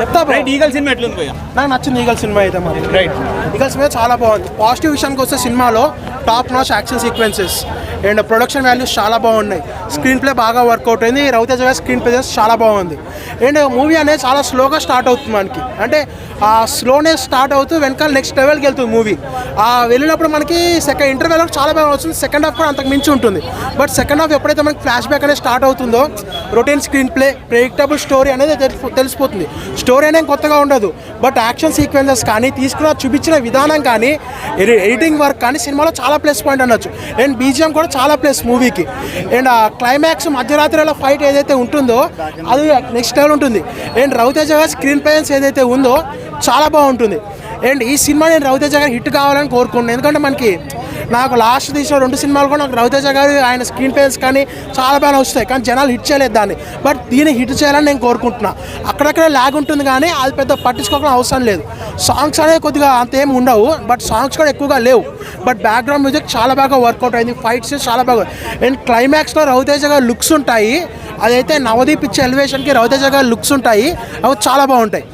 చెప్తా bro. Right eagle cinema ఎట్లుంది నాకు నచ్చింది ఈగల్ సినిమా అయితే మరి. రైట్. ఈగల్ సినిమా చాలా బాగుంది. పాజిటివ్ విషయానికి వస్తే సినిమాలో top notch action sequences and production values చాలా బాగున్నాయి. స్క్రీన్ ప్లే బాగా వర్కౌట్ అయింది. రవితేజ గారి స్క్రీన్ ప్లే చాలా బాగుంది. అండ్ మూవీ అనేది చాలా స్లోగా స్టార్ట్ అవుతుంది మనకి. అంటే ఆ స్లోనెస్ స్టార్ట్ అవుతూ వెనకాల నెక్స్ట్ లెవెల్కి వెళ్తుంది మూవీ ఆ వెళ్ళినప్పుడు మనకి సెకండ్ ఇంటర్వెల్ చాలా బాగా వస్తుంది. సెకండ్ హాఫ్ కూడా అంతకు మించి ఉంటుంది. బట్ సెకండ్ హాఫ్ ఎప్పుడైతే మనకి ఫ్లాష్ బ్యాక్ అనేది స్టార్ట్ అవుతుందో routine screenplay predictable story అనేది తెలిసిపోతుంది. స్టోరీ అనేది కొత్తగా ఉండదు. బట్ యాక్షన్ సీక్వెన్సెస్ కానీ తీసుకున్న చూపించిన విధానం కానీ ఎడిటింగ్ వర్క్ కానీ సినిమాలో చాలా ప్లస్ పాయింట్ అనొచ్చు. అండ్ బీజిఎం కూడా చాలా ప్లస్ మూవీకి. అండ్ ఆ క్లైమాక్స్ మధ్యరాత్రిలో ఫైట్ ఏదైతే ఉంటుందో అది నెక్స్ట్ లెవెల్ ఉంటుంది. అండ్ రవితేజ గారి స్క్రీన్ ప్రెజెన్స్ ఏదైతే ఉందో చాలా బాగుంటుంది. అండ్ ఈ సినిమా నేను రవితేజ గారు హిట్ కావాలని కోరుకుంటున్నాను. ఎందుకంటే మనకి నాకు లాస్ట్ తీసిన రెండు సినిమాలు కూడా నాకు రవితేజ గారు ఆయన స్క్రీన్ ప్లేస్ కానీ చాలా బాగా వస్తాయి. కానీ జనాలు హిట్ చేయలేదు దాన్ని. బట్ దీన్ని హిట్ చేయాలని నేను కోరుకుంటున్నా. అక్కడక్కడ ల్యాగ్ ఉంటుంది కానీ అది పెద్ద పట్టించుకోవడం అవసరం లేదు. సాంగ్స్ అనేవి కొద్దిగా అంతేం ఉండవు. బట్ సాంగ్స్ కూడా ఎక్కువగా లేవు. బట్ బ్యాక్గ్రౌండ్ మ్యూజిక్ చాలా బాగా వర్కౌట్ అయింది. ఫైట్స్ చాలా బాగా అండ్ క్లైమాక్స్లో రవితేజ గారు లుక్స్ ఉంటాయి. అదైతే నవదీప్ ఇచ్చే ఎలివేషన్కి రవితేజ గారు లుక్స్ ఉంటాయి. అవి చాలా బాగుంటాయి.